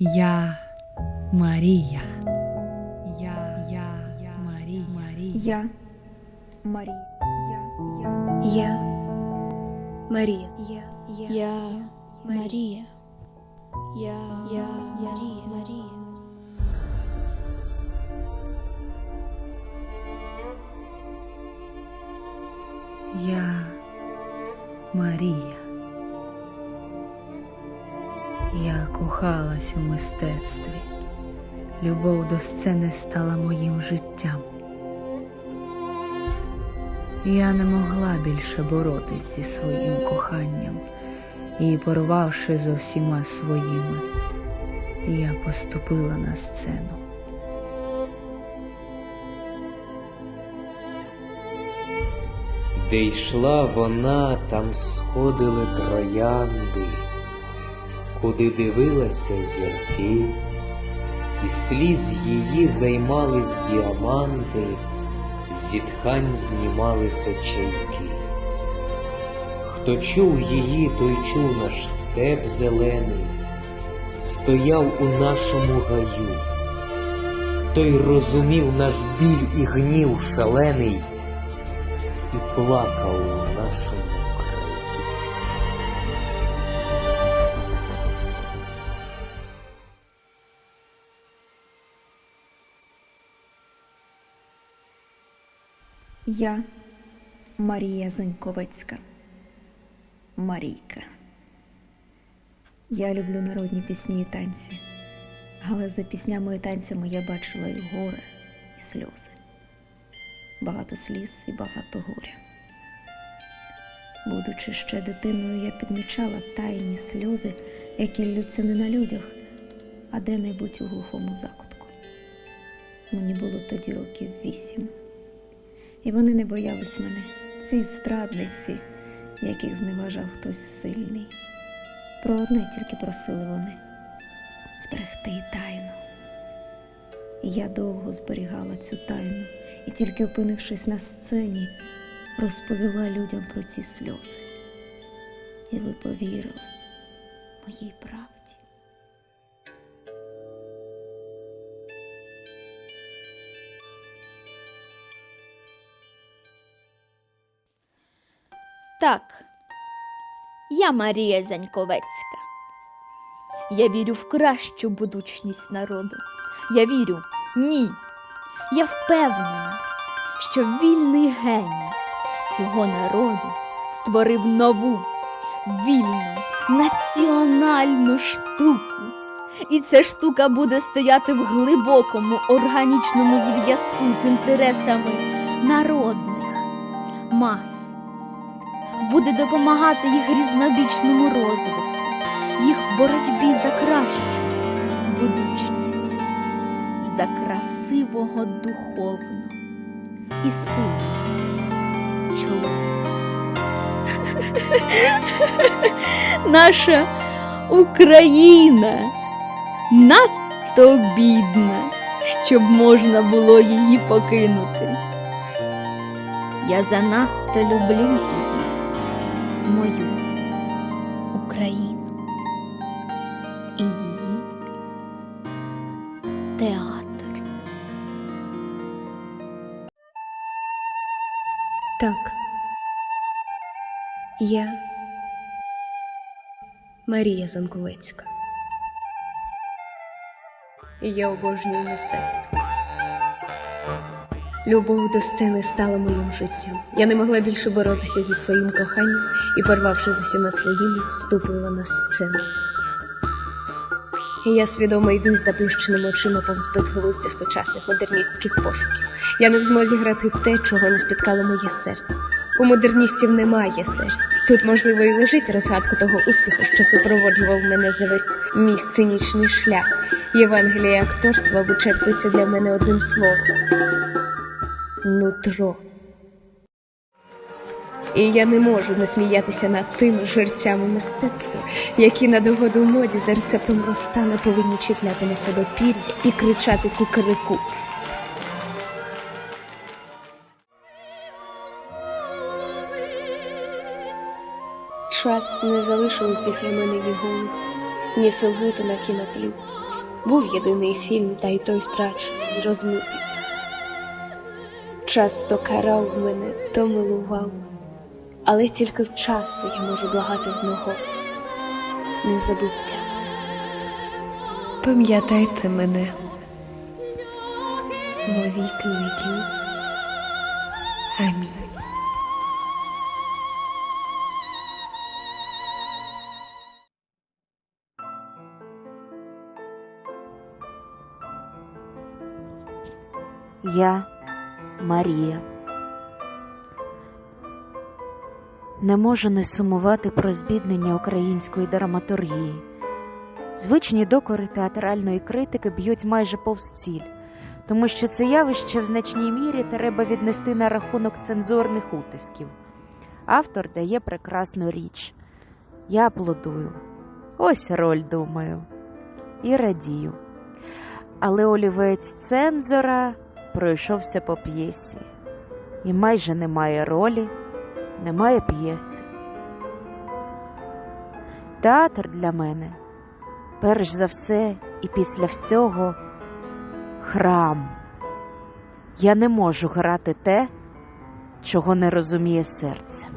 Я Марія. Я, я, я Марія. Марія. Я Марія. Я, я. Я Марія. Я, я. Я Марія. Я, я Марія. Марія. Я Марія. Я кохалась у мистецтві. Любов до сцени стала моїм життям. Я не могла більше боротись зі своїм коханням і, порвавши зо всіма своїми, я поступила на сцену. Де йшла вона, там сходили троянди, куди дивилася зірки, і сліз її займались діаманти, зітхань знімалися чайки. Хто чув її, той чув наш степ зелений, стояв у нашому гаю, той розумів наш біль і гнів шалений і плакав у нашому Я Марія Заньковецька. Марійка. Я люблю народні пісні і танці, але за піснями і танцями я бачила і горе, і сльози. Багато сліз і багато горя. Будучи ще дитиною, я підмічала тайні сльози, які ллються не на людях, а де-небудь у глухому закутку. Мені було тоді років вісім. І вони не боялись мене, ці страдниці, яких зневажав хтось сильний. Про одне тільки просили вони зберегти тайну. І я довго зберігала цю тайну, і тільки опинившись на сцені, розповіла людям про ці сльози. І ви повірили моїй правді. Так, я Марія Заньковецька. Я вірю в кращу будучність народу. Я вірю, ні. Я впевнена, що вільний геній цього народу створив нову, вільну, національну штуку. І ця штука буде стояти в глибокому органічному зв'язку з інтересами народних мас буде допомагати їх різнобічному розвитку, їх боротьбі за кращу будучність, за красивого духовно і сильного чоловіка. Наша Україна надто бідна, щоб можна було її покинути. Я занадто люблю її, мою Україну і її театр. Так. Я Марія Занковецька. І Я обожнюю мистецтво. Любов до сцени стала моїм життям. Я не могла більше боротися зі своїм коханням і, порвавши з усіма своїми, вступила на сцену. Я свідомо йду з заплющеними очима повз безглуздя сучасних модерністських пошуків. Я не в змозі грати те, чого не спіткало моє серце. У модерністів немає серця. Тут, можливо, і лежить розгадка того успіху, що супроводжував мене за весь мій сценічний шлях. Євангеліє акторства вичерпується для мене одним словом нутро. І я не можу не сміятися над тими жерцями мистецтва, які на догоду моді за рецептом розтана повинні чіпляти на себе пір'я і кричати кукареку. Час не залишив після мене її голос. ні солгити на кіноплюс. Був єдиний фільм, та й той втрачений, розмитий. Час то карав мене, то милував, але тільки в часу я можу благати одного незабуття. Пам'ятайте мене, Во віки віків. амінь. Я Марія. Не можу не сумувати про збіднення української драматургії. Звичні докори театральної критики б'ють майже повз ціль, тому що це явище в значній мірі треба віднести на рахунок цензурних утисків. Автор дає прекрасну річ. Я аплодую. Ось роль, думаю, і радію. Але олівець цензора пройшовся по п'єсі, і майже немає ролі, немає п'єси. Театр для мене, перш за все і після всього, храм. Я не можу грати те, чого не розуміє серце.